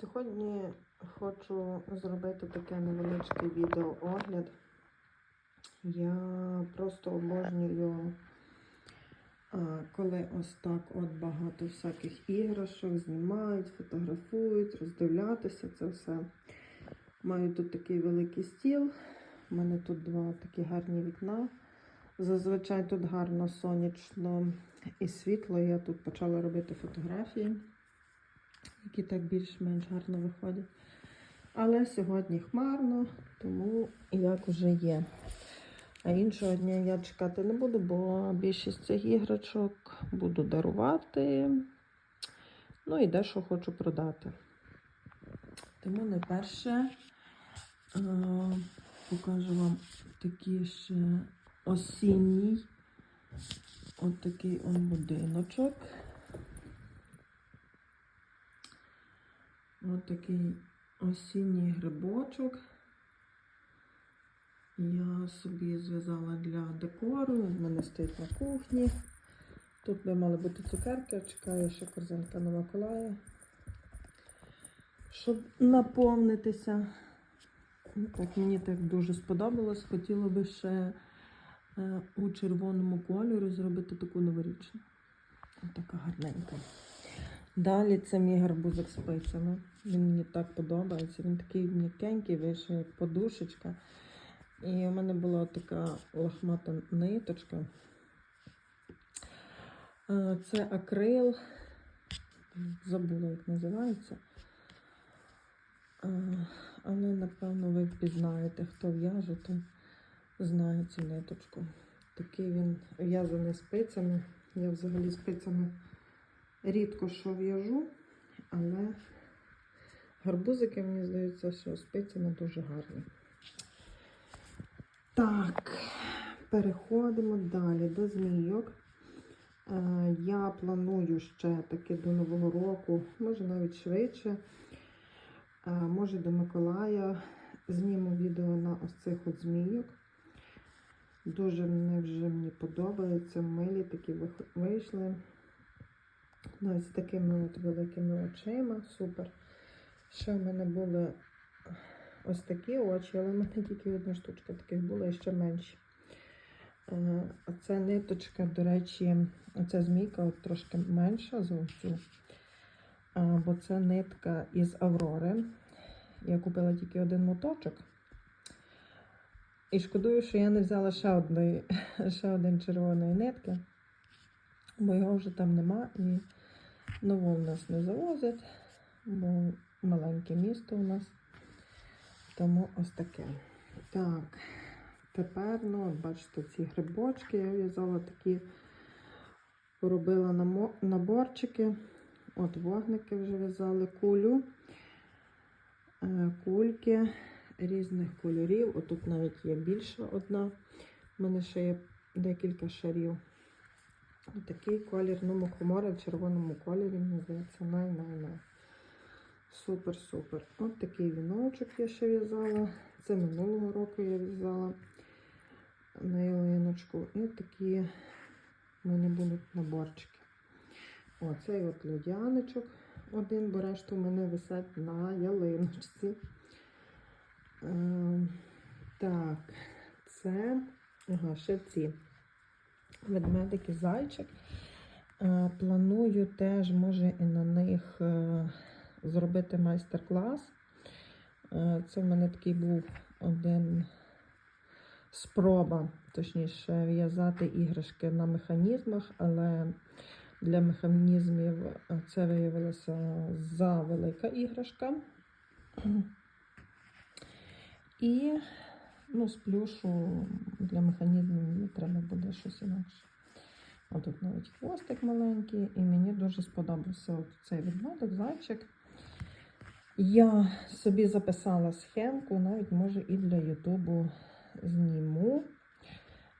Сьогодні хочу зробити таке невеличке відеоогляд. Я просто обожнюю, коли ось так от багато всяких іграшок знімають, фотографують, роздивлятися це все. Маю тут такий великий стіл. У мене тут два такі гарні вікна. Зазвичай тут гарно сонячно і світло. Я тут почала робити фотографії, які так більш-менш гарно виходять. Але сьогодні хмарно, тому як вже є. А іншого дня я чекати не буду, бо більшість цих іграшок буду дарувати. Ну і дещо хочу продати. Тому найперше е, покажу вам такий ще осінній от такий он будиночок. От такий осінній грибочок. Я собі зв'язала для декору, в мене стоїть на кухні. Тут би мали бути цукерки, чекаю ще корзинка на Миколая, щоб наповнитися. Так, мені так дуже сподобалось. Хотіла би ще е, у червоному кольорі зробити таку новорічну. Ось Така гарненька. Далі це мій гарбузик з спицями. Він мені так подобається. Він такий м'якенький, вийшов як подушечка. І у мене була така лохмата ниточка. Е, Це акрил. Забула, як називається. Е, Але, напевно, ви впізнаєте, хто в'яже, то знає цю ниточку. Такий він в'язаний спицями. Я взагалі спицями рідко що в'яжу, але гарбузики, мені здається, що спицями дуже гарні. Так, переходимо далі до змійок. Е, Я планую ще таки до Нового року, може навіть швидше, е, може до Миколая зніму відео на ось цих от змійок. Дуже вони вже мені подобаються. Милі такі вийшли. Ну, з такими от великими очима. Супер. Ще в мене були ось такі очі, але в мене тільки одна штучка таких була і ще менші. Е, А це ниточка, до речі, ця змійка от трошки менша за оцю. Бо це нитка із Аврори. Я купила тільки один моточок. І шкодую, що я не взяла ще, одної, ще один червоної нитки, бо його вже там нема і нову в нас не завозять, бо маленьке місто у нас. Тому ось таке. Так, тепер, ну, бачите, ці грибочки я в'язала такі, поробила наборчики. От вогники вже в'язали кулю, е, кульки різних кольорів. Отут навіть є більша одна. У мене ще є декілька шарів. Такий колір, ну, мухомора в червоному кольорі, мені здається, най-най-най. Супер-супер. От такий віночок я ще в'язала. Це минулого року я в'язала на ялиночку. І такі в мене будуть наборчики. Оцей от льодяничок один, бо решту в мене висять на ялиночці. Ем, так, це ага, ще ці ведмедики зайчик. Е, Планую теж, може, і на них е, зробити майстер-клас. Е, Це в мене такий був один спроба, точніше, в'язати іграшки на механізмах, але для механізмів е, це виявилася за велика іграшка. І ну, з плюшу для механізмів мені треба буде щось інакше. Ось тут навіть хвостик маленький, і мені дуже сподобався цей відводок, зайчик. Я собі записала схемку, навіть може і для Ютубу зніму.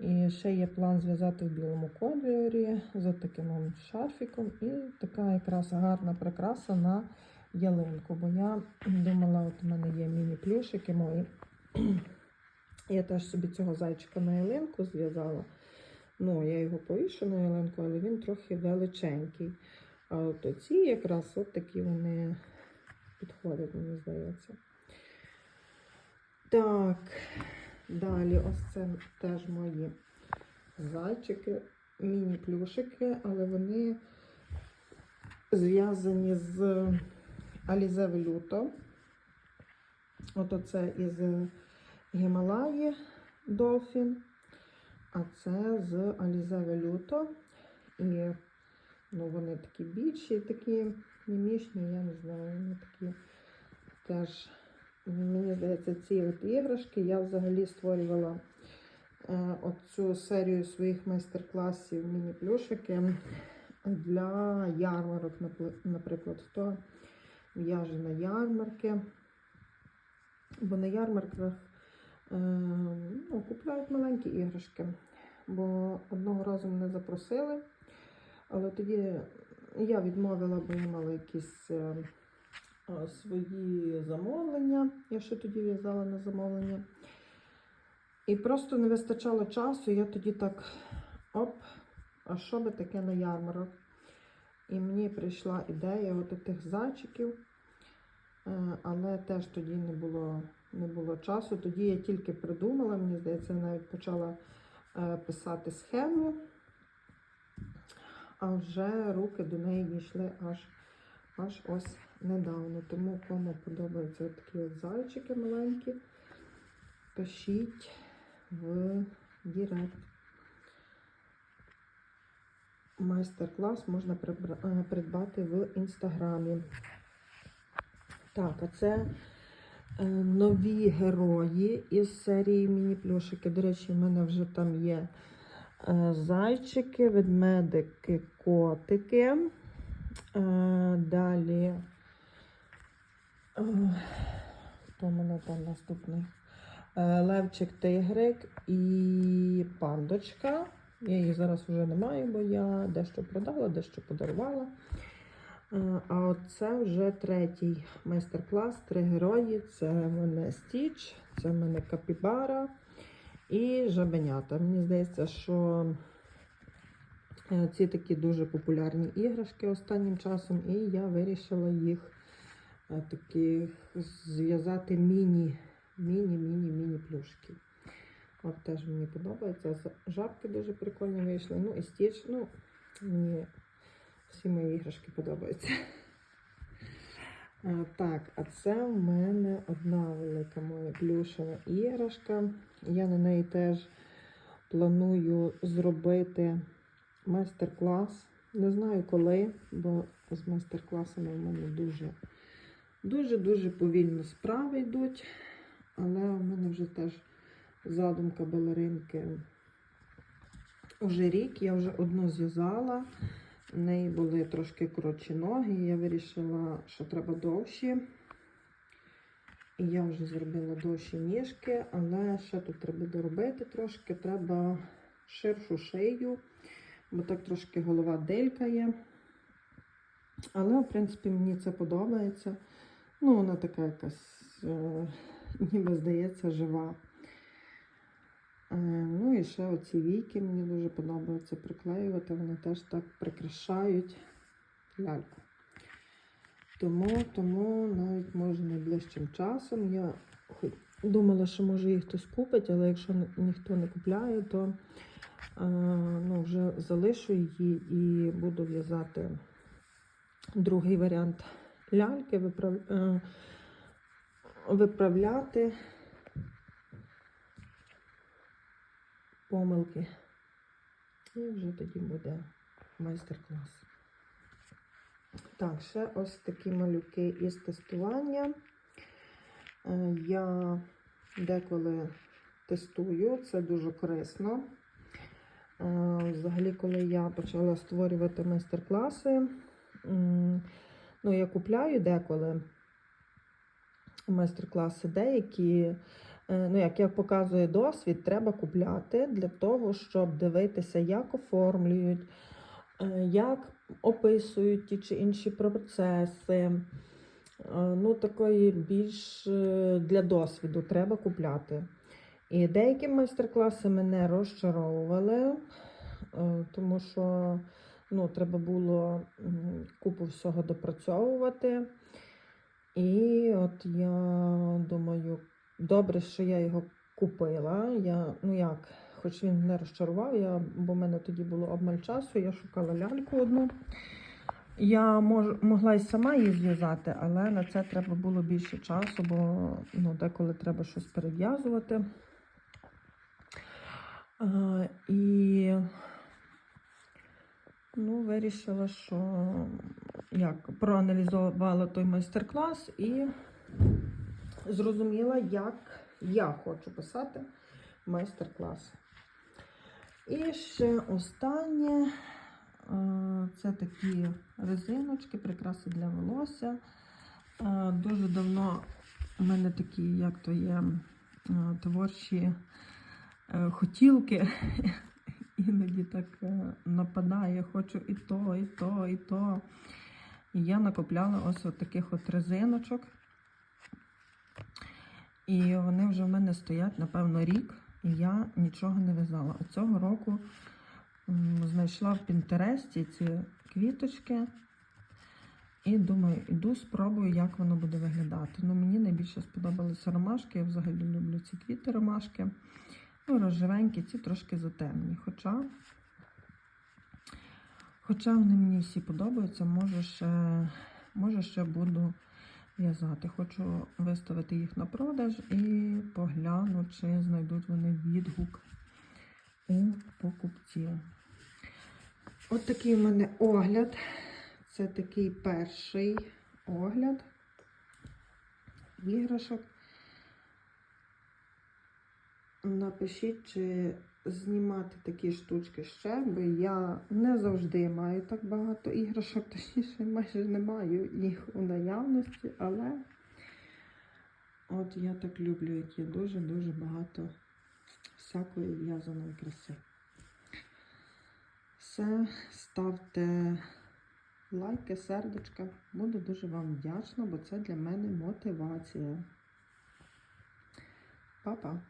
І ще є план зв'язати в білому кольорі з таким шарфіком. І така якраз гарна прикраса на ялинку. Бо я думала, от у мене є міні-плюшики мої. Я теж собі цього зайчика на ялинку зв'язала. Ну, я його повішу на ялинку, але він трохи величенький. А от оці якраз от такі вони. Підходить, мені здається. Так, далі ось це теж мої зайчики, міні-плюшики, але вони зв'язані з Alize Veluto. От оце із Гімалаї Dolphin, а це з Alize Veluto. І ну, вони такі більші, такі мімішні, я не знаю, вони такі теж, мені здається, ці от іграшки я взагалі створювала е, оцю серію своїх майстер-класів міні-плюшики для ярмарок, наприклад, хто в'яже на ярмарки. Бо на ярмарках е, ну, купляють маленькі іграшки. Бо одного разу мене запросили, але тоді я відмовила, бо я мала якісь е, свої замовлення. Я ще тоді в'язала на замовлення. І просто не вистачало часу. Я тоді так оп, а що би таке на ярмарок? І мені прийшла ідея от тих зайчиків. Е, але теж тоді не було, не було часу. Тоді я тільки придумала, мені здається, я навіть почала е, писати схему, а вже руки до неї дійшли аж, аж ось недавно. Тому кому подобаються такі от зайчики маленькі, пишіть в Дірект. Майстер-клас можна е, придбати в інстаграмі. Так, а це е, нові герої із серії міні-плюшики. До речі, в мене вже там є зайчики, ведмедики, котики. Е, далі. Е, хто мене там наступний? Е, Левчик, тигрик і пандочка. Я їх зараз вже не маю, бо я дещо продала, дещо подарувала. Е, А оце вже третій майстер-клас. Три герої. Це в мене Стіч, це в мене Капібара і Жабенята. Мені здається, що е, ці такі дуже популярні іграшки останнім часом, і я вирішила їх е, таких зв'язати міні, міні-міні-міні плюшки. От теж мені подобається. Жабки дуже прикольні вийшли. Ну і стіч, ну, мені всі мої іграшки подобаються. А, так, а це в мене одна велика моя плюшева іграшка. Я на неї теж планую зробити майстер-клас. Не знаю коли, бо з майстер-класами в мене дуже дуже-дуже повільно справи йдуть. Але в мене вже теж задумка балеринки уже рік. Я вже одну зв'язала. В неї були трошки коротші ноги. і Я вирішила, що треба довші. І я вже зробила довші ніжки, але ще тут треба доробити трошки. Треба ширшу шию, бо так трошки голова делькає. Але, в принципі, мені це подобається. Ну, вона така якась, е, ніби здається, жива. Е, Ну і ще оці війки мені дуже подобається приклеювати, вони теж так прикрашають ляльку. Тому, тому навіть може найближчим часом я думала, що може їх хтось купить, але якщо ніхто не купляє, то е, ну, вже залишу її і буду в'язати другий варіант ляльки, виправ, е, виправляти помилки. І вже тоді буде майстер-клас. Так, ще ось такі малюки із тестування. Е, Я деколи тестую, це дуже корисно. Е, Взагалі, коли я почала створювати майстер-класи, ну, я купляю деколи майстер-класи деякі. Е, Ну, як, як показує досвід, треба купляти для того, щоб дивитися, як оформлюють, е, як описують ті чи інші процеси. Е, Ну, такої більш для досвіду треба купляти. І деякі майстер-класи мене розчаровували, тому що ну, треба було купу всього допрацьовувати. І от я думаю, добре, що я його купила. Я, ну як, хоч він не розчарував, я, бо в мене тоді було обмаль часу, я шукала ляльку одну. Я мож, могла й сама її зв'язати, але на це треба було більше часу, бо ну, деколи треба щось перев'язувати. І ну, вирішила, що як проаналізувала той майстер-клас і зрозуміла, як я хочу писати майстер-клас. І ще останнє е, це такі резиночки, прикраси для волосся. Е, Дуже давно у мене такі, як то є, е, творчі хотілки. Іноді так нападає, хочу і то, і то, і то. І я накопляла ось от таких от резиночок. І вони вже в мене стоять, напевно, рік, і я нічого не в'язала. А цього року знайшла в Пінтересті ці квіточки. І думаю, іду спробую, як воно буде виглядати. Ну, мені найбільше сподобалися ромашки. Я взагалі люблю ці квіти ромашки. Ну, розживенькі, ці трошки затемні. Хоча, хоча вони мені всі подобаються, може ще, може ще буду в'язати. Хочу виставити їх на продаж і погляну, чи знайдуть вони відгук у покупців. От такий в мене огляд. Це такий перший огляд іграшок. Напишіть, чи знімати такі штучки ще, бо я не завжди маю так багато іграшок, точніше майже не маю їх у наявності, але от я так люблю, як є дуже-дуже багато всякої в'язаної краси. Все, ставте лайки, сердечка. Буду дуже вам вдячна, бо це для мене мотивація. Па-па!